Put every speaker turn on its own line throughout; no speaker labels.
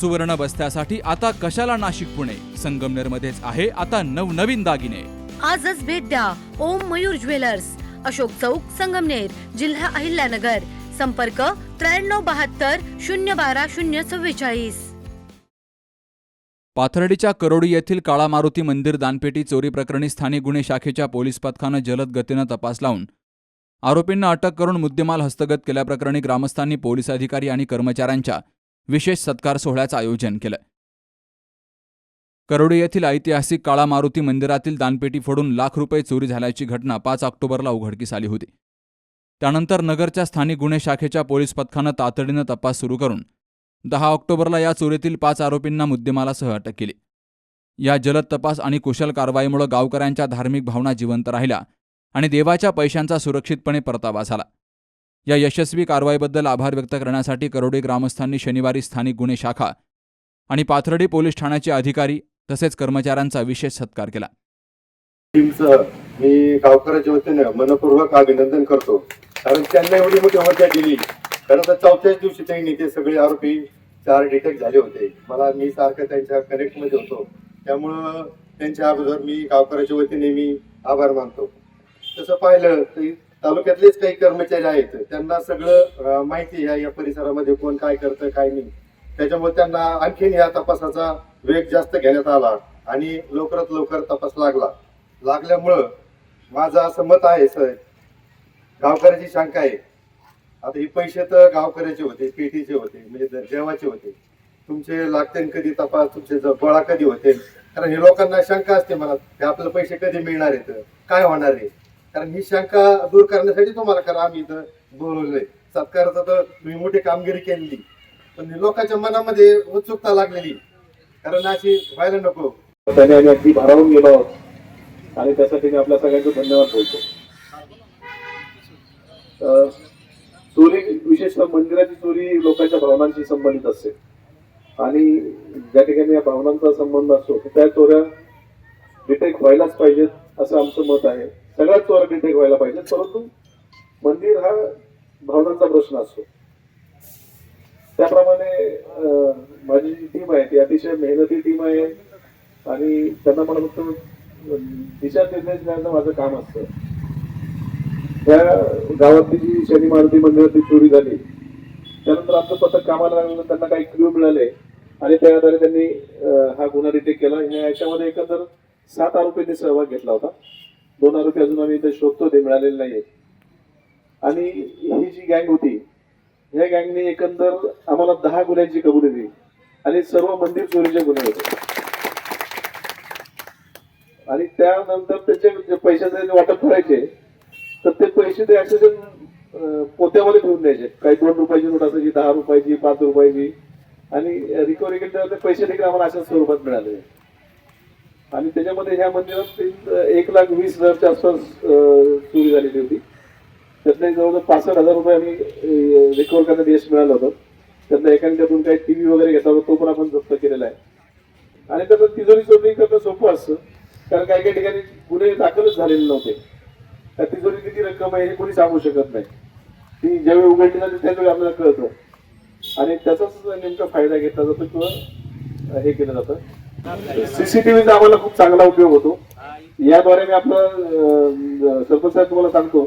सुवर्ण बस्त्यासाठी आता कशाला नाशिक पुणे? संगमनेर मध्येच आहे आता नवनवीन दागिने.
आजच भेट द्या ओम मयूर ज्वेलर्स. अशोक चौक संगमनेर जिल्हा अहिल्यानगर. संपर्क त्र्याण्णव बहात्तर शून्य बारा शून्य चव्वेचाळीस.
पाथर्डीच्या करोडी येथील काळा मारुती मंदिर दानपेटी चोरी प्रकरणी स्थानिक गुन्हे शाखेच्या पोलीस पथकानं जलद गतीनं तपास लावून आरोपींना अटक करून मुद्देमाल हस्तगत केल्याप्रकरणी ग्रामस्थांनी पोलीस अधिकारी आणि कर्मचाऱ्यांच्या विशेष सत्कार सोहळ्याचं आयोजन केलं करोडी येथील ऐतिहासिक काळा मारुती मंदिरातील दानपेटी फोडून लाख रुपये चोरी झाल्याची घटना पाच ऑक्टोबरला उघडकीस आली होती. त्यानंतर नगरच्या स्थानिक गुन्हे शाखेच्या पोलीस पथकानं तातडीनं तपास सुरू करून दहा ऑक्टोबरला या चोरीतील पाच आरोपींना मुद्देमालासह अटक केली. या जलद तपास आणि कुशल कारवाईमुळे गावकऱ्यांच्या धार्मिक भावना जिवंत राहिल्या आणि देवाच्या पैशांचा सुरक्षितपणे परतावा झाला. या यशस्वी कारवाईबद्दल आभार व्यक्त करण्यासाठी करोडे ग्रामस्थांनी शनिवारी स्थानिक गुन्हे शाखा आणि पाथर्डी पोलीस ठाण्याचे अधिकारी तसेच कर्मचाऱ्यांचा विशेष सत्कार केला.
मी गावकऱ्याच्या वतीने मनपूर्वक अभिनंदन करतो. कारण त्यांना एवढी मोठी मजा दिली. कारण तर चौथ्याच दिवशी त्यांनी ते सगळे आरोपी चार डिटेक्ट झाले होते. मला मी सारखं त्यांच्या कनेक्टमध्ये होतो. त्यामुळं त्यांच्या अगोदर मी गावकऱ्याच्या वतीने मी आभार मानतो. तसं पाहिलं तर तालुक्यातलेच काही कर्मचारी आहेत त्यांना सगळं माहिती आहे या परिसरामध्ये कोण काय करतं काय नाही. त्याच्यामुळे त्यांना आणखीन या तपासाचा वेग जास्त घेण्यात आला आणि लवकरात लवकर तपास लागला. लागल्यामुळं माझं असं मत आहे सर गावकऱ्याची शंका आहे. आता हे पैसे तर गावकऱ्याचे होते पेटीचे होते म्हणजे देवाचे होते. तुमचे लागते कधी तपास तुमचे ज- गोळा कधी होते? कारण हे लोकांना शंका असते मला की आपल्याला पैसे कधी मिळणार आहेत? काय होणार आहे? कारण ही शंका दूर करण्यासाठी तुम्हाला करा आम्ही इथं बोलवलंय. सत्काराचं तर तुम्ही मोठी कामगिरी केलेली. पण लोकांच्या मनामध्ये उत्सुकता लागलेली. कारण अशी व्हायला नको.
त्याने आम्ही अगदी भारावून गेलो आहोत. आणि त्यासाठी मी आपल्या सगळ्यांचं धन्यवाद बोलतो. चोरी विशेषतः मंदिराची चोरी लोकांच्या भावनांशी संबंधित असते. आणि ज्या ठिकाणी या भावनांचा संबंध असतो त्या चोऱ्या डिटेक्ट व्हायलाच पाहिजेत असं आमचं मत आहे. सगळ्याच चोऱ्या व्हायला पाहिजे. परंतु मंदिर हा भावनांचा प्रश्न असतो. त्याप्रमाणे अं, माझी जी टीम आहे ती अतिशय मेहनती टीम आहे आणि त्यांना मला फक्त दिशा निर्देश देण्याचं माझं काम असतं. त्या गावातली जी शनी मारुती मंदिरातली चोरी झाली. त्यानंतर आमचं पथक कामाला लागलं त्यांना काही क्ल्यू मिळाले आणि त्या आधारे त्यांनी हा गुन्हा डिटेक्ट केला. ह्या याच्यामध्ये एकंदर सात आरोपींनी सहभाग घेतला होता. दोन आरोपी अजून आम्ही इथे शोधतो ते मिळालेले नाहीये आणि ही जी गँग होती या गँगने एकंदर आम्हाला दहा गुन्ह्यांची कबुली दिली आणि सर्व मंदिर चोरीचे गुन्हे होते. आणि त्यानंतर त्याचे पैशाचे वाटप करायचे तर ते पैसे ते असे ते, पोत्यामध्ये ठेवून द्यायचे. काही दोन रुपयाची नोट असायची दहा रुपयाची पाच रुपयाची. आणि रिकव्हरी केली तर ते पैसे देखील आम्हाला अशा स्वरूपात मिळाले आणि त्याच्यामध्ये ह्या मंदिरात एक लाख वीस हजारच्या आसपास चोरी झालेली होती. त्यातले जवळजवळ पासष्ट हजार रुपये आम्ही रिकवर करण्यात यश मिळालं होतं. त्यातल्या एकाने त्यातून काही टीव्ही वगैरे घेतला होता तो पण आपण जप्त केलेला आहे. आणि त्यातलं तिजोरी चोरी करणं सोपं असतं कारण काही काही ठिकाणी गुन्हे दाखलच झालेले नव्हते. त्या तिजोरी किती रक्कम आहे हे कोणी सांगू शकत नाही. ती ज्यावेळी उघडली जाते त्यावेळी आपल्याला कळतं. आणि त्याचाच नेमका फायदा घेतला जातो किंवा हे केलं जातं. सीसीटीव्हीचा आम्हाला खूप चांगला उपयोग होतो. याद्वारे मी आपलं सरपंच साहेब तुम्हाला सांगतो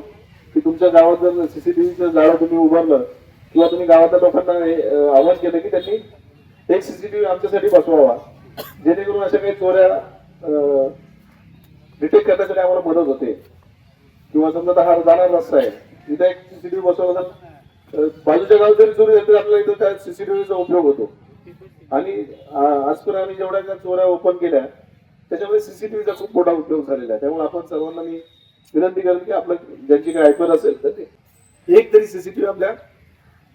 की तुमच्या गावात जर सीसीटीव्हीचं जाळं तुम्ही उभारलं किंवा तुम्ही गावातल्या लोकांना आवाज आवाहन केलं की त्यांनी एक सीसीटीव्ही आमच्यासाठी बसवावा. जेणेकरून अशा काही चोऱ्या डिटेक्ट करण्यासाठी आम्हाला मदत होते. किंवा समजा आता हा जाणार रस्ता आहे तिथे एक सीसीटीव्ही बसवला तर बाजूच्या गावात जरी चोरी झाली तरी आपल्याला इथं त्या सीसीटीव्हीचा उपयोग होतो. आणि आजपर्यंत आम्ही जेवढ्या ज्या चोऱ्या ओपन केल्या त्याच्यामध्ये सीसीटीव्हीचा खूप मोठा उपयोग झालेला आहे. त्यामुळे आपण सर्वांना मी विनंती करेन की आपलं ज्यांची काही ऐकत असेल तर ते एक तरी सीसीटीव्ही आपल्या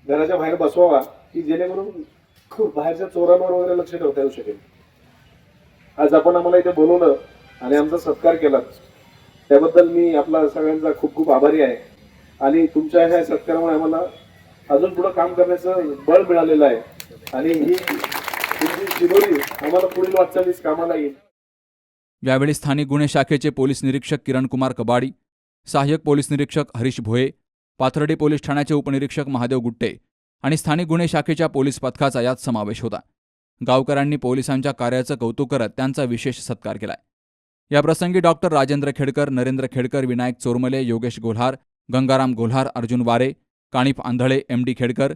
घराच्या बाहेर बसवावा की जेणेकरून खूप बाहेरच्या चोरांवर वगैरे लक्ष ठेवता येऊ शकेल. आज आपण आम्हाला इथे बोलवलं आणि आमचा सत्कार केला. त्याबद्दल मी आपला सगळ्यांचा खूप खूप आभारी आहे. आणि तुमच्या ह्या सत्कारामुळे आम्हाला अजून पुढे काम करण्याचं बळ मिळालेलं आहे. आणि ही आम्हाला पुढील वाटचालीस कामाला येईल.
यावेळी स्थानिक गुन्हे शाखेचे पोलीस निरीक्षक किरणकुमार कबाडी सहाय्यक पोलीस निरीक्षक हरीश भोये पाथर्डी पोलीस ठाण्याचे उपनिरीक्षक महादेव गुट्टे आणि स्थानिक गुन्हे शाखेच्या पोलीस पथकाचा यात समावेश होता. गावकऱ्यांनी पोलिसांच्या कार्याचं कौतुक करत त्यांचा विशेष सत्कार केलाय. याप्रसंगी doctor Rajendra Khedkar Narendra Khedkar Vinayak Chormale Yogesh Golhar Gangaram Golhar Arjun Ware Kanif Andhale M D Khedkar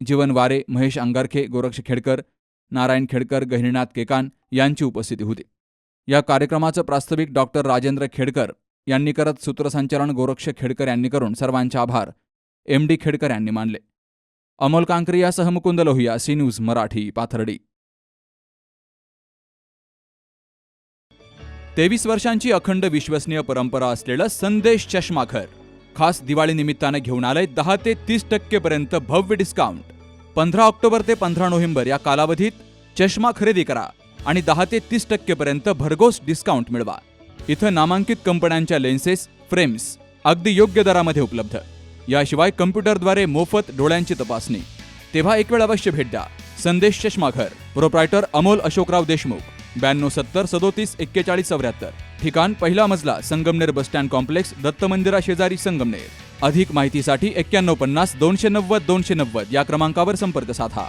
Jeevan Ware Mahesh Angarkhe Goraksh Khedkar Narayan Khedkar Gahininath Kekan यांची उपस्थिती होती. या कार्यक्रमाचं प्रास्ताविक डॉक्टर राजेंद्र खेडकर यांनी करत सूत्रसंचालन गोरक्ष खेडकर यांनी करून सर्वांचे आभार. एम डी खेडकर यांनी मानले. अमोल कांकरी यासह मुकुंद लोहिया सी न्यूज मराठी पाथर्डी. तेवीस वर्षांची अखंड विश्वसनीय परंपरा असलेलं संदेश चष्माघर खास दिवाळी निमित्तानं घेऊन आलंय दहा ते तीस टक्केपर्यंत भव्य डिस्काउंट पंधरा ऑक्टोबर ते पंधरा नोव्हेंबर या कालावधीत चष्मा खरेदी करा आणि दहा ते तीस टक्केपर्यंत भरघोस डिस्काउंट मिळवा. इथं नामांकित कंपन्यांच्या लेन्सेस फ्रेम्स अगदी योग्य दरामध्ये उपलब्ध. याशिवाय कम्प्युटरद्वारे मोफत डोळ्यांची तपासणी. तेव्हा एक वेळ अवश्य भेट द्या. संदेश चष्माघर प्रोप्रायटर अमोल अशोकराव देशमुख. ब्याण्णव सत्तर सदोतीस एक्केचाळीस चौऱ्याहत्तर. ठिकाण पहिला मजला Sangamner bus stand complex Datta मंदिरा शेजारी संगमनेर. अधिक माहितीसाठी एक्क्याण्णव पन्नास दोनशे नव्वद दोनशे नव्वद या क्रमांकावर संपर्क साधा.